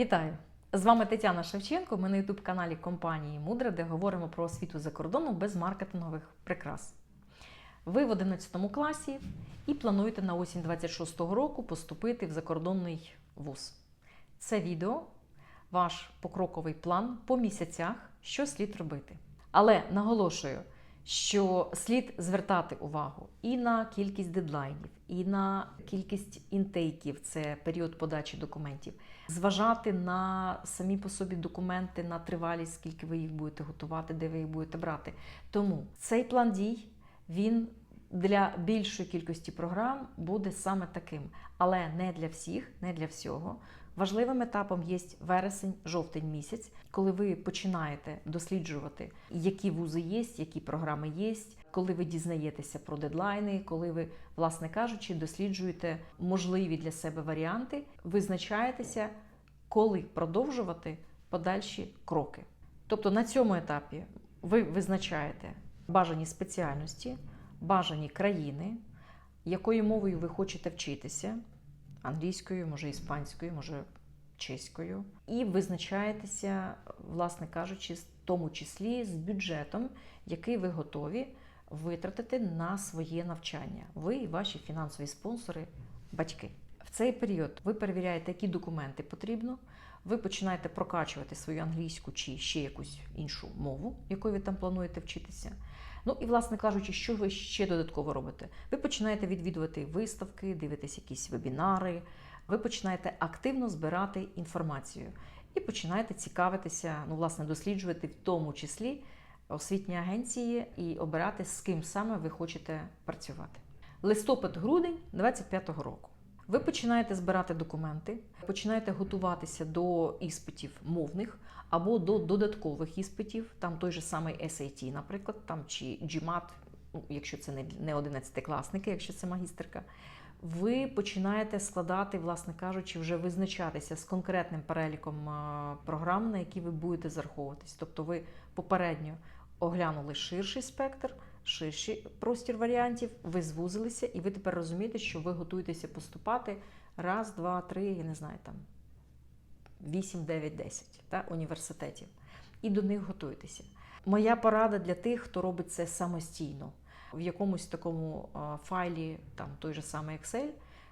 Вітаю! З вами Тетяна Шевченко. Ми на youtube каналі компанії Мудра, де говоримо про освіту за кордоном без маркетингових прикрас. Ви в 11 класі і плануєте на осінь 26-го року поступити в закордонний вуз. Це відео ваш покроковий план по місяцях, що слід робити. Але наголошую, що слід звертати увагу і на кількість дедлайнів, і на кількість інтейків, це період подачі документів, зважати на самі по собі документи, на тривалість, скільки ви їх будете готувати, де ви їх будете брати. Тому цей план дій він для більшої кількості програм буде саме таким, але не для всіх, не для всього. Важливим етапом є вересень-жовтень місяць, коли ви починаєте досліджувати, які вузи є, які програми є, коли ви дізнаєтеся про дедлайни, коли ви, власне кажучи, досліджуєте можливі для себе варіанти, визначаєтеся, коли продовжувати подальші кроки. Тобто на цьому етапі ви визначаєте бажані спеціальності, бажані країни, якою мовою ви хочете вчитися англійською, може іспанською, може чеською, і визначаєтеся, власне кажучи, в тому числі з бюджетом, який ви готові витратити на своє навчання. Ви і ваші фінансові спонсори, батьки. В цей період ви перевіряєте, які документи потрібно. Ви починаєте прокачувати свою англійську чи ще якусь іншу мову, якою ви там плануєте вчитися. Ну і, власне кажучи, що ви ще додатково робите? Ви починаєте відвідувати виставки, дивитесь якісь вебінари, ви починаєте активно збирати інформацію і починаєте цікавитися, ну, власне, досліджувати в тому числі освітні агенції і обирати, з ким саме ви хочете працювати. Листопад-грудень 25-го року. Ви починаєте збирати документи, починаєте готуватися до іспитів мовних або до додаткових іспитів, там той же самий SAT, наприклад, там чи GMAT, ну, якщо це не, не 11-класники, якщо це магістерка. Ви починаєте складати, власне кажучи, вже визначатися з конкретним переліком програм, на які ви будете зараховуватись. Тобто ви попередньо оглянули ширший спектр, ширший простір варіантів, ви звузилися, і ви тепер розумієте, що ви готуєтеся поступати раз, два, три, я не знаю, там 8, 9, 10 та, університетів. І до них готуйтеся. Моя порада для тих, хто робить це самостійно, в якомусь такому файлі, там той же самий Excel.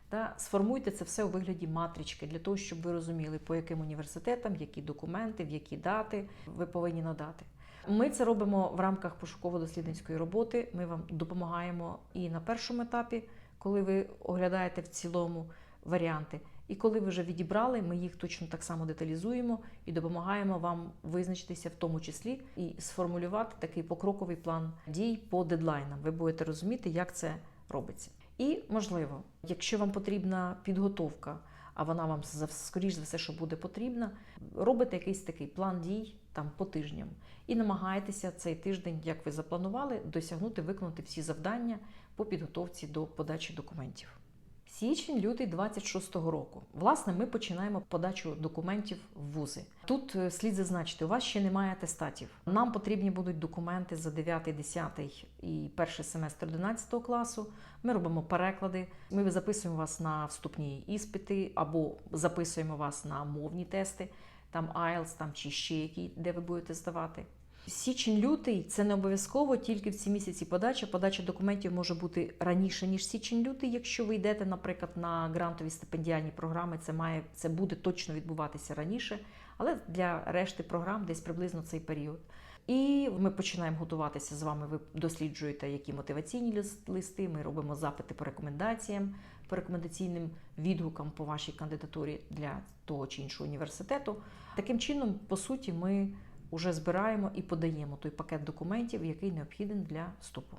Та сформуйте це все у вигляді матрички для того, щоб ви розуміли, по яким університетам, які документи, в які дати ви повинні надати. Ми це робимо в рамках пошуково-дослідницької роботи. Ми вам допомагаємо і на першому етапі, коли ви оглядаєте в цілому варіанти. І коли ви вже відібрали, ми їх точно так само деталізуємо і допомагаємо вам визначитися в тому числі і сформулювати такий покроковий план дій по дедлайнам. Ви будете розуміти, як це робиться. І можливо, якщо вам потрібна підготовка, а вона вам скоріш за все, що буде потрібна, робите якийсь такий план дій там по тижням і намагаєтеся цей тиждень, як ви запланували, досягнути виконати всі завдання по підготовці до подачі документів. Січень, лютий 26-го року. Власне, ми починаємо подачу документів в вузи. Тут е, слід зазначити, у вас ще немає атестатів. Нам потрібні будуть документи за 9, 10 і перший семестр 11 класу. Ми робимо переклади. Ми записуємо вас на вступні іспити або записуємо вас на мовні тести, там IELTS, там чи ще які, де ви будете здавати. Січень-лютий це не обов'язково тільки в ці місяці подача. Подача документів може бути раніше ніж січень-лютий. Якщо ви йдете, наприклад, на грантові стипендіальні програми, це має це буде точно відбуватися раніше, але для решти програм десь приблизно цей період. І ми починаємо готуватися з вами. Ви досліджуєте, які мотиваційні листи. Ми робимо запити по рекомендаціям, по рекомендаційним відгукам по вашій кандидатурі для того чи іншого університету. Таким чином, по суті, ми уже збираємо і подаємо той пакет документів, який необхіден для вступу.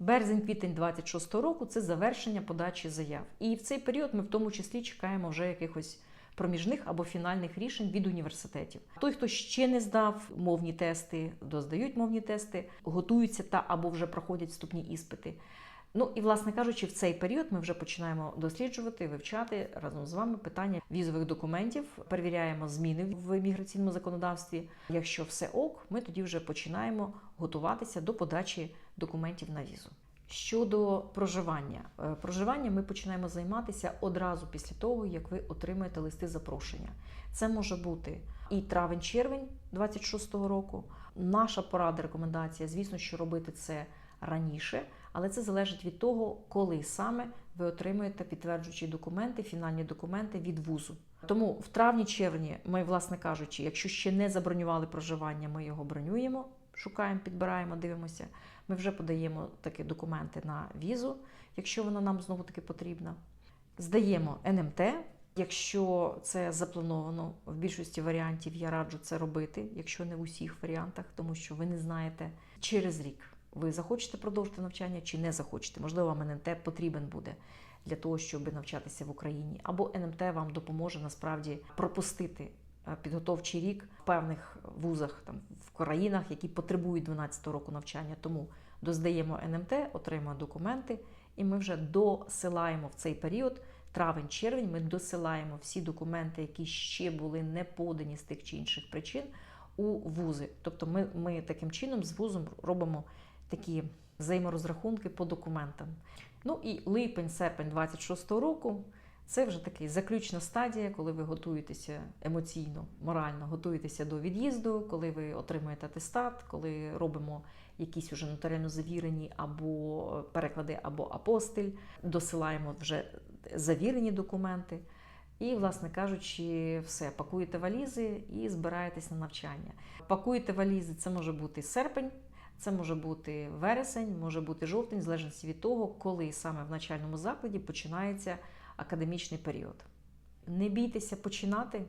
Березень-квітень 26 року це завершення подачі заяв. І в цей період ми в тому числі чекаємо вже якихось проміжних або фінальних рішень від університетів. Той, хто ще не здав мовні тести, доздають мовні тести, готуються та або вже проходять вступні іспити. Ну і, власне кажучи, в цей період ми вже починаємо досліджувати, вивчати разом з вами питання візових документів, перевіряємо зміни в міграційному законодавстві. Якщо все ок, ми тоді вже починаємо готуватися до подачі документів на візу. Щодо проживання, Е, проживання ми починаємо займатися одразу після того, як ви отримаєте листи запрошення. Це може бути і травень-червень 26-го року. Наша порада, рекомендація, звісно, що робити це раніше, але це залежить від того, коли саме ви отримуєте підтверджуючі документи, фінальні документи від вузу. Тому в травні-червні ми, власне кажучи, якщо ще не забронювали проживання, ми його бронюємо, шукаємо, підбираємо, дивимося. Ми вже подаємо такі документи на візу, якщо вона нам знову таки потрібна. Здаємо НМТ. Якщо це заплановано в більшості варіантів, я раджу це робити, якщо не в усіх варіантах, тому що ви не знаєте через рік. Ви захочете продовжити навчання чи не захочете. Можливо, вам НМТ потрібен буде для того, щоб навчатися в Україні, або НМТ вам допоможе насправді пропустити е, підготовчий рік в певних вузах, там в країнах, які потребують 12 року навчання. Тому доздаємо НМТ, отримуємо документи, і ми вже досилаємо в цей період. Травень-червень ми досилаємо всі документи, які ще були не подані з тих чи інших причин у вузи. Тобто ми, ми таким чином з вузом робимо такі взаєморозрахунки по документам. Ну і липень-серпень 26-го року це вже такий заключна стадія, коли ви готуєтеся емоційно, морально готуєтеся до від'їзду, коли ви отримуєте атестат, коли робимо якісь уже нотаріально завірені або переклади, або апостиль, досилаємо вже завірені документи. І, власне кажучи, все, пакуєте валізи і збираєтесь на навчання. Пакуєте валізи, це може бути серпень, це може бути вересень, може бути жовтень, в залежності від того, коли саме в навчальному закладі починається академічний період. Не бійтеся починати,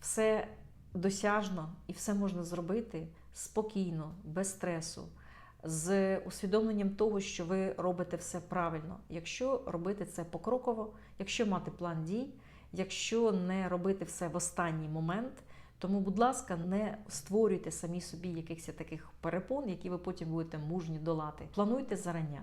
все досяжно і все можна зробити спокійно, без стресу, з усвідомленням того, що ви робите все правильно. Якщо робити це покроково, якщо мати план дій, якщо не робити все в останній момент. Тому, будь ласка, не створюйте самі собі якихось таких перепон, які ви потім будете мужні долати. Плануйте зарання.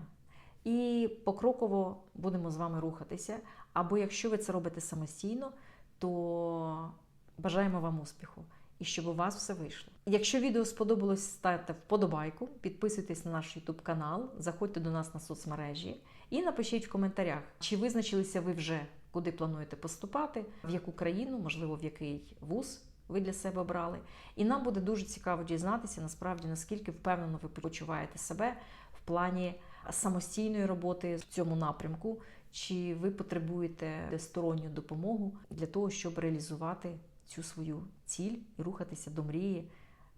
І покроково будемо з вами рухатися. Або якщо ви це робите самостійно, то бажаємо вам успіху і щоб у вас все вийшло. Якщо відео сподобалось, ставте вподобайку, підписуйтесь на наш YouTube канал, заходьте до нас на соцмережі і напишіть в коментарях, чи визначилися ви вже, куди плануєте поступати, в яку країну, можливо, в який вуз ви для себе обрали. І нам буде дуже цікаво дізнатися, насправді, наскільки впевнено ви почуваєте себе в плані самостійної роботи в цьому напрямку, чи ви потребуєте сторонню допомогу для того, щоб реалізувати цю свою ціль і рухатися до мрії,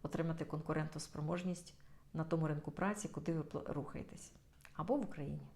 отримати конкурентоспроможність на тому ринку праці, куди ви рухаєтесь, або в Україні.